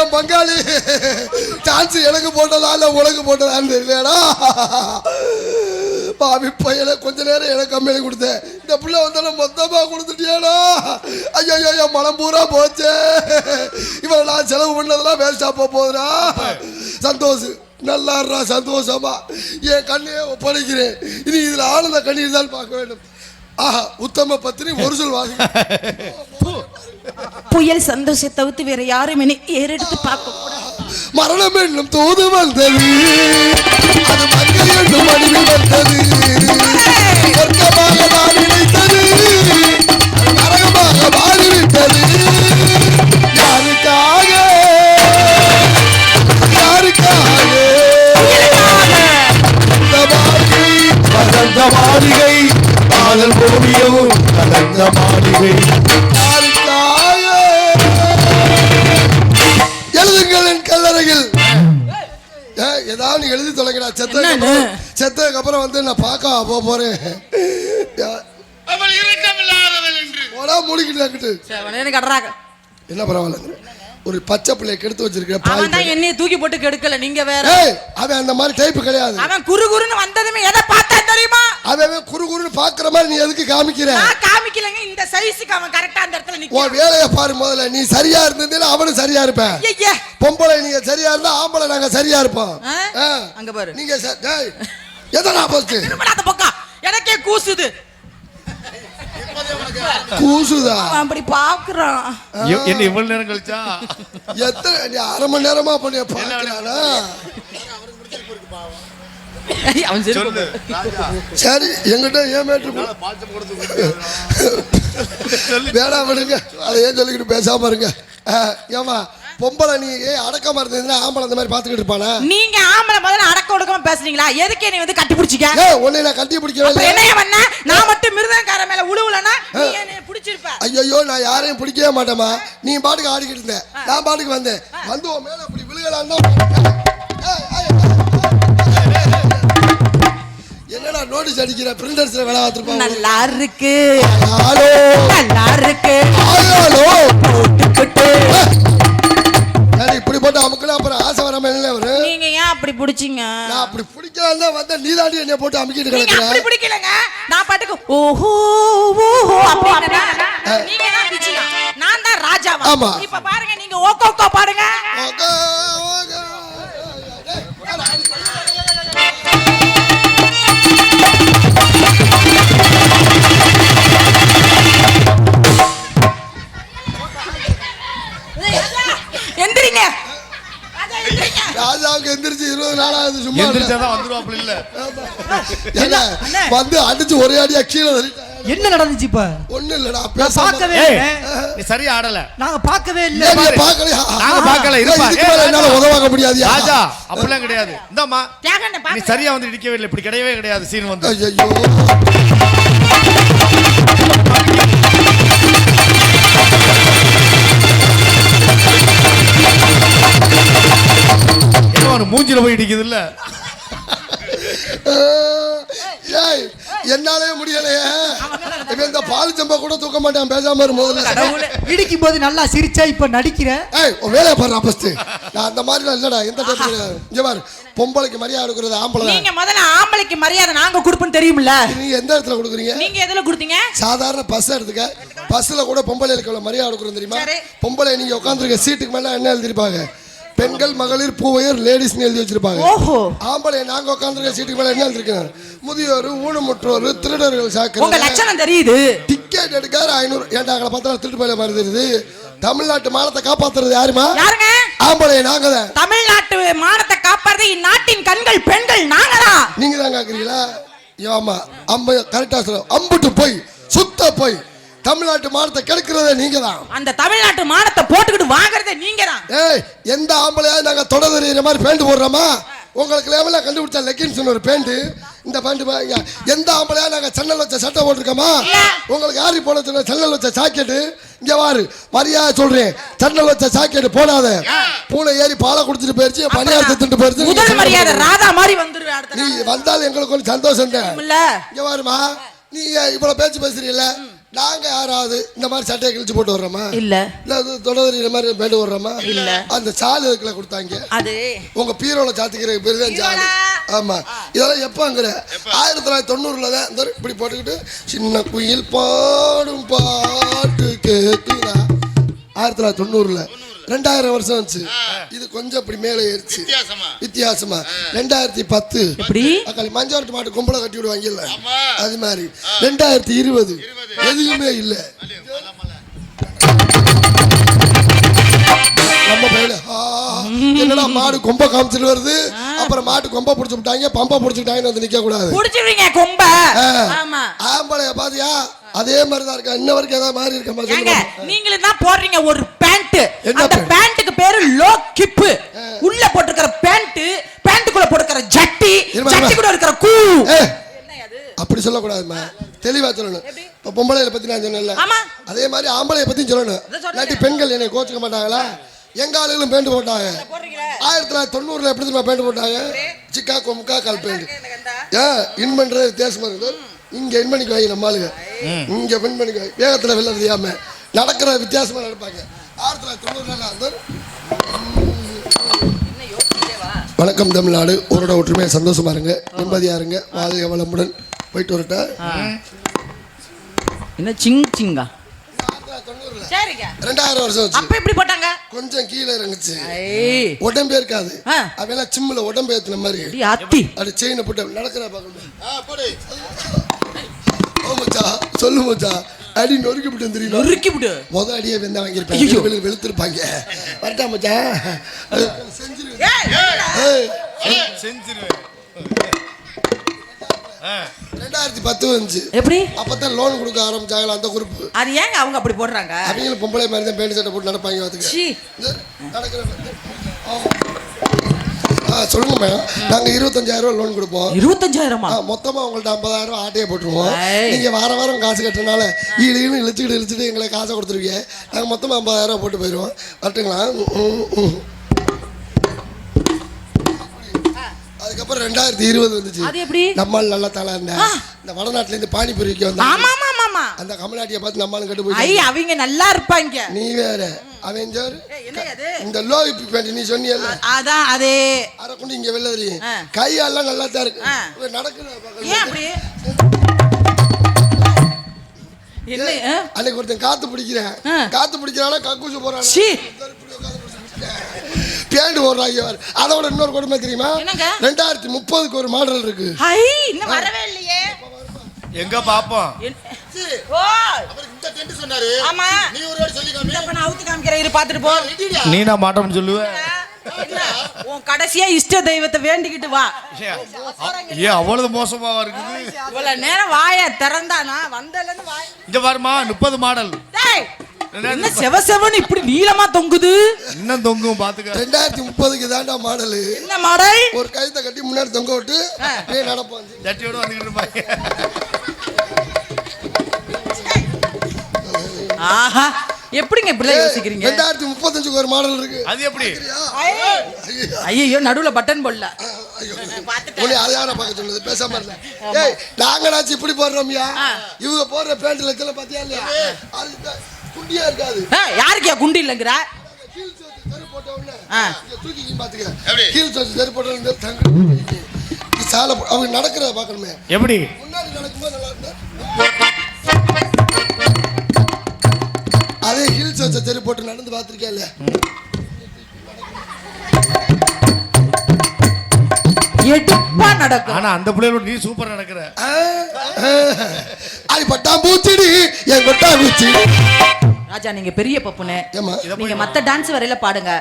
என் பங்காளி. சான்ஸ் எனக்கு போட்டதா இல்ல உனக்கு போட்டதான்னு தெரியலடா. பாவி பையனை கொஞ்ச நேரம் எனக்கு கம்பெனி கொடுத்தேன் இந்த புள்ள வந்தாலும் மொத்தமா கொடுத்துட்டியாடா. ஐயோ ஐயோ மனம் பூரா போச்சு. இவன் நான் செலவு பண்ணதெல்லாம் வேஸ்டா போக போகுதுடா. சந்தோஷம் நல்லா இருடா சந்தோஷமா. என் கண்ணையே ஒப்படைக்கிறேன். இனி இதுல ஆனந்த கண்ணீர் தான் பார்க்க வேண்டும். ஆஹா உத்தம பத்தினி ஒரு சொல் வாசி புயல் சந்தோஷத்தை தவிர்த்து வேற யாரும் என்னை ஏறெடுத்து பார்க்க கூடாது மரணம் என்னும் தூது வந்தது. அது மங்கள் என்னும் அடிவில் வந்தது. சொர்க்கமாக நான் நினைத்தது நரகமாக மாறிவிட்டது ஏதாவது எழுதி தொலைங்கடா. செத்ததுக்கு செத்ததுக்கு அப்புறம் வந்து நான் பார்க்க போக போறேன். என்ன பரவாயில்ல. ஒரு பச்சை பிள்ளைய கெடுத்து வச்சிருக்க பாய் அவன் தான் என்னைய தூக்கி போட்டு கெடுக்கல நீங்க வேற. ஏய் அவன் அந்த மாதிரி டைப் கிடையாது. அவன் குறு குறுன்னு வந்ததுமே எதை பார்த்தா தெரியுமா? அவன் அவன் குறு குறுன்னு பாக்குற மாதிரி நீ எதுக்கு காமிக்கிற? சைஸுக்கு அவன் கரெக்டா அந்த இடத்துல உன் நிக்க வேலையை பாரு முதல்ல. நீ சரியா இருந்ததுன்னா அவனும் சரியா இருப்பேன். ஐயா. பொம்பளை நீங்க சரியா இருந்தா ஆம்பளை நாங்க சரியா இருப்போம். அங்க பாரு. நீங்க டேய், எதனா போச்சு திரும்ப அந்த பக்கம் எனக்கே கூசுது. கூசுதா? அப்படி பாக்குறான். என்ன இவ்வளவு நேரம் கழிச்சா? எத்தனை நீ அரை மணி நேரமா பண்ணி பாக்குறானா? சரி எங்கிட்ட ஏன் மேட்ரு வேணாம் விடுங்க. அதை ஏன் சொல்லிக்கிட்டு பேசாம இருங்க. ஆ, ஏம்மா பொம்பளை நீ அடக்கமா இருந்ததுன்னா ஆம்பளை அந்த மாதிரி பாத்துக்கிட்டு இருப்பானா? நீங்க ஆம்பளை முதல்ல அடக்க ஒடுக்கமா பேசுறீங்களா எதுக்கு நீ வந்து கட்டி பிடிச்சிக்க? ஏ உன்னை நான் கட்டி பிடிக்கவே என்ன பண்ண? நான் மட்டும் மிருதங்கார மேல உழுவுலனா நீ என்னைய பிடிச்சிருப்ப. ஐயோ நான் யாரையும் பிடிக்கவே மாட்டேம்மா. நீ பாட்டுக்கு ஆடிக்கிட்டு இருந்த. நான் பாட்டுக்கு வந்தேன். வந்து உன் மேல அப்படி விழுகலான்னா ஏய், ஏய், என்னடா நோட்டீஸ் அடிக்கிற? பிரிண்டர்ஸ்ல வேலை பார்த்துருப்பாங்க நல்லா இருக்கு ஹலோ. நல்லா இருக்கு ஹலோ. போட்டுக்கிட்டு சரி இப்படி போட்டு அமுக்கணும் அப்புறம் ஆசை வராம என்ன வரும் நீங்க ஏன் அப்படி பிடிச்சீங்க? நான் அப்படி பிடிக்கலாம் தான் வந்தேன். நீ தாண்டி என்னை போட்டு அமுக்கிட்டு கிடக்குற? அப்படி பிடிக்கலங்க. நான் பாட்டுக்கு ஓஹோ ஓஹோ அப்படின்னு நீங்க தான் பிடிச்சீங்க நான் தான் ராஜாவா? ஆமா. இப்ப பாருங்க நீங்க ஓகோ ஓகோ பாடுங்க. Okay, okay. சும்மா. எந்திரிச்சாதான் வந்துருவாப்புல இல்ல ஏங்க, வந்து அடிச்சு ஒரே அடியா கீழே. என்ன நடந்துச்சு இப்ப ஒண்ணும் இல்லடா பார்க்கவே நீ சரியா ஆடல நாங்க பார்க்கவே இல்ல பார்க்கலையா? நாங்க பார்க்கல, இருப்பா. என்னால ராஜா. உதவாக்க முடியாதுயா? ராஜா அப்படிலாம் கிடையாது இந்தாம்மா தியாகண்ணே, நீ. சரியா வந்து இடிக்கவே இல்லை இப்படி கிடையவே கிடையாது சீன் வந்து ஐயையோ. ஒரு மூஞ்சில போய் இடிக்குது இல்ல ஏய், என்னாலே முடியலையே. இவன் இந்த பால் சம்பா கூட தூக்க மாட்டான் பேசாம முதல்ல. இடிக்கும் போது நல்லா சிரிச்சா இப்ப நடிக்கிற? ஏய் உன் வேலையை பாரு ஃபர்ஸ்ட் நான் அந்த மாதிரிலாம் இல்லடா எந்த டைப் இங்க பாரு பொம்பளைக்கு மரியாதை கொடுக்கறது ஆம்பளை. தான் நீங்க முதல்ல ஆம்பளைக்கு மரியாதை நாங்க கொடுப்போம்னு தெரியும்ல? நீங்க எந்த இடத்துல கொடுக்குறீங்க? நீங்க எதுல கொடுத்தீங்க? சாதாரண பஸ் எடுத்துக்க. பஸ்ல கூட பொம்பளைகளுக்கு மரியாதை கொடுக்குறோம் தெரியுமா. பொம்பளை நீங்க உட்காந்துருக்க சீட்டுக்கு மேல என்ன எழுதிருப்பாங்க? பெண்கள் மகளிர் பூவையர் லேடிஸ்னு எழுதி வச்சிருப்பாங்க. ஆம்பளை நாங்க உட்காந்துருக்க சீட்டுக்கு மேல என்ன எழுதிருக்கோம் முதியோர் ஊனமுற்றோர் திருடர்கள் சாக்கிர லட்சணம் தெரியுது. டிக்கெட் எடுக்காரு ஐநூறு ஏன்டா அங்கே பார்த்தா திருட்டு பயில மாதிரி தெரியுது. தமிழ்நாட்டு மானத்தை காப்பாத்துறது யாருமா? ஆம்பளை நாங்க தான். தமிழ்நாட்டு மானத்தை காப்பாறது இந்நாட்டின் கண்கள் பெண்கள் நாங்களா நீங்க தான் கேக்குறீங்களா? ஆமா அம்ப கரெக்டா சொல்ல அம்புட்டு போய் சுத்த போய் தமிழ்நாட்டு மானத்தை கெடுக்கிறதே நீங்க தான் அந்த தமிழ்நாட்டு மானத்தை போட்டுக்கிட்டு வாங்குறதே நீங்க தான் ஏய் எந்த ஆம்பளையாவது நாங்க தொட தெரியுற மாதிரி பேண்ட் போடுறோமா? உங்களுக்கு லேவலா கண்டுபிடிச்ச லெக்கின்ஸ் ஒரு பேண்ட் இந்த பேண்ட் பாருங்க எந்த ஆம்பளையா நாங்க சென்னல் வச்ச சட்டை போட்டிருக்கோமா? உங்களுக்கு போட சொன்ன சென்னல் வச்ச ஜாக்கெட்டு இங்க வாரு மரியாதை சொல்றேன். சென்னல் வச்ச ஜாக்கெட் போடாத. பூனை ஏறி பாலை குடிச்சிட்டு போயிருச்சு பணியாரத்தை திட்டு போயிருச்சு. முதல் மரியாதை ராதா மாதிரி வந்துருவேன் நீ. வந்தாலும் எங்களுக்கு கொஞ்சம் சந்தோஷம் தான் இங்க பாருமா நீ இவ்வளவு பேச்சு பேசுறீல்ல? நாங்க யாராவது இந்த மாதிரி சட்டையை கிழிச்சு போட்டு வர்றோமா? இல்ல. இல்ல தொடர் இந்த மாதிரி பேண்டு வர்றோமா இல்ல. அந்த சால் இதுக்குள்ள கொடுத்தாங்க. அது. உங்க பீரோல சாத்திக்கிற பேர் தான் சால்? ஆமா. இதெல்லாம் எப்போங்கிற? ஆயிரத்தி தொள்ளாயிரத்தி தொண்ணூறுல தான் இந்த இப்படி போட்டுக்கிட்டு சின்ன குயில் பாடும் பாட்டு கேக்குதா? ஆயிரத்தி தொள்ளாயிரத்தி தொண்ணூறுல ரெண்டாயிரம் வருஷம் வந்துச்சு இது கொஞ்சம் இப்படி மேலே ஏறிச்சு. வித்தியாசமா? வித்தியாசமா. ரெண்டாயிரத்தி பத்து. அக்காளி மஞ்சாட்டு மாட்டு கும்பலை கட்டி விடுவாங்கல்ல அது மாதிரி. ரெண்டாயிரத்தி இருபது. எதுவுமே இல்லை. நம்ம பையில ஆ, என்னடா மாடு கொம்ப காமிச்சிட்டு வருது? அப்புறம் மாட்டு கொம்ப புடிச்சு விட்டாங்க பம்பை புடிச்சுட்டாங்கன்னு வந்து நிக்க கூடாது. புடிச்சிருவீங்க கொம்ப? ஆம்பளைய பாத்தியா? அதே மாதிரி தான் இருக்கா. இன்ன வரைக்கும் ஏதாவது மாறி இருக்கா? சொல்லுங்க. நீங்களும் தான் போடுறீங்க ஒரு பேண்ட் அந்த தெளிவா சொல்லணும். இப்போ பொம்பளைகளை பத்தி நான் சொன்னேன்ல. அதே மாதிரி ஆம்பளைய பத்தியும் சொல்லணும். இல்லாட்டி பெண்கள் என்னை கோச்சுக்க மாட்டாங்களா? எங்க ஆளுகளும் பேண்ட் போட்டாங்க. ஆயிரத்தி தொள்ளாயிரத்தி தொண்ணூறுல எப்படி தெரியுமா பேண்ட் போட்டாங்க? சிக்கா கொமுக்கா கால் பேண்ட். ஏன் இன் பண்றது வித்தியாசமா இருக்குது இங்க இன் பண்ணிக்கு வாங்கி நம்ம ஆளுங்க. இங்க பின் பண்ணிக்கு வாங்கி வேகத்துல வெளில தெரியாம. நடக்கிற வித்தியாசமா நடப்பாங்க. ஆயிரத்தி தொள்ளாயிரத்தி தொண்ணூறுல வந்து வணக்கம் தமிழ்நாடு. உங்களோட ஒற்றுமையா சந்தோஷமா இருங்க. நிம்மதியா இருங்க. வாழ்க வளமுடன். போயிட்டு வரட்டா? என்ன சிங் சிங்கா? சரிங்க ரெண்டாயிரம் வருஷம் அப்ப எப்படி போட்டாங்க? கொஞ்சம் கீழே இறங்குச்சு. ஐய். உடம்பே இருக்காது. அவெல்லாம் சிம்மில் உடம்பு ஏத்துன மாதிரி. அடி அத்தி அது செயினை போட்டு நடக்கிற பார்க்கணும்? சொல்லு மச்சா. அடி நொறுக்கி விட்டு தெரியும்? நொறுக்கி விடு முத அடியே வெந்தா. வாங்கியிருப்பாங்க வெளு வெளுத்திருப்பாங்க. வரட்டா மச்சா. செஞ்சிருவேன். செஞ்சிருவேன் ரெண்டாயிரத்தி பத்து வந்துச்சு. எப்படி? அப்பதான் லோன் கொடுக்க ஆரம்பிச்சாங்களா அந்த குரூப் அது ஏங்க அவங்க அப்படி போடுறாங்க? அவங்களும் பொம்பளை மாதிரி தான் பேண்ட் சட்டை போட்டு நடப்பாங்க நடக்கிற சொல்லுங்க மேடம் நாங்க இருபத்தஞ்சாயிரம் ரூபாய் லோன் கொடுப்போம். இருபத்தஞ்சாயிரமா? மொத்தமா உங்கள்ட்ட ஐம்பதாயிரம் ஆட்டையை போட்டுருவோம். நீங்க வார வாரம் காசு கட்டுறதுனால ஈடு இழுச்சுக்கிட்டு இழுச்சுட்டு எங்களை காசை கொடுத்துருவீங்க. நாங்க மொத்தமா ஐம்பதாயிரம் போட்டு போயிடுவோம். வரட்டுங்களா? ம், ம், ம். அதுக்கப்புறம் ரெண்டாயிரத்தி இருபது வந்துச்சு. அது எப்படி? நம்மால் நல்ல தலை இருந்த இந்த வடநாட்டுல இருந்து பானிபூரி விற்க வந்தாங்க. ஆமா ஆமா ஆமா, அந்த கமலாட்டியை பார்த்து நம்மளும் கட்டு ஐ போய் அவங்க நல்லா இருப்பாங்க. நீ வேற அது இந்த லோ இப்பி பேண்ட் நீ சொன்னியல்ல. அதான் அதே. அரை கொண்டு இங்க ஆ. கையாலாம் நல்லா தான் இருக்கு. பார்க்கறது. ஏன் அப்படி? அன்னைக்கு ஒருத்தன் காத்து பிடிக்கிறேன். காத்து பிடிக்கிறானா கக்கூசு போறான் சீ பேண்ட் போடுறாங்க பாரு. அதோட இன்னொரு கொடுமை தெரியுமா? என்னங்க? ரெண்டாயிரத்தி முப்பதுக்கு ஒரு மாடல் இருக்கு. ஹை இன்னும் வரவே இல்லையே. எங்க பாப்போம்? என்ன- ஓ! அப்புறம் இந்த டென்ட் சொன்னாரு. ஆமா. நீ ஒரு வாட்டி சொல்லி காமி இப்ப நான் அவுத்து காமிக்கிறேன். இரு பாத்துட்டு போ. நீ நான் மாட்டோம்னு உன் கடைசியா இஷ்ட தெய்வத்தை வேண்டிக்கிட்டு வா. ஏன் அவ்வளவு மோசமாவா இருக்குது? இவ்வளவு நேரம் வாய திறந்தானா? வந்ததுல இருந்து வாய் இங்க பாருமா முப்பது மாடல். டேய், என்ன செவ செவன்னு இப்படி நீளமா தொங்குது? இன்னும் தொங்கும் பாத்துக்க? ரெண்டாயிரத்தி முப்பதுக்கு தாண்டா மாடல். என்ன மாடல்? ஒரு கழுத்தை கட்டி முன்னாடி தொங்க விட்டு அப்படியே நடப்பான் ஜட்டியோட வந்துகிட்டு இருப்பாங்க. ஆஹா எப்படிங்க இப்படிலாம் யோசிக்கிறீங்க? ரெண்டாயிரத்தி முப்பத்தஞ்சுக்கு ஒரு மாடல் இருக்கு. அது எப்படி? ஐயோ நடுவுல பட்டன் போடல. ஐயோ, உன்னை அதை யாரை பார்க்க சொன்னது பேசாம இருந்த ஏய் நாங்களாச்சும் இப்படி போடுறோம்யா? இவங்க போடுற பேண்ட் லட்சம் பாத்தியா இல்லையா? குண்டியா இருக்காது. யாருக்கியா குண்டு இல்லைங்கிற? ஹீல்ஸ் வச்சு தெரு போட்ட உடனே ஆ. இங்க தூக்கி பாத்துக்க. எப்படி? ஹீல்ஸ் வச்சு தெரு போட்ட உடனே தங்க சாலை அவங்க நடக்கிறத பார்க்கணுமே எப்படி? முன்னாடி நடக்கும்போது நல்லா இருந்தா? அதே ஹீல்ஸ் வச்ச தெரு போட்டு நடந்து பார்த்துருக்கேன் எடுப்பா நடக்கும். ஆனா அந்த பிள்ளைகளோட நீ சூப்பர் நடக்கிற. அது பட்டாம்பூச்சிடி என் கொட்டாம்பூச்சி ராஜா நீங்க பெரிய பப்புனு நீங்க மத்த டான்ஸ் வரையில பாடுங்க.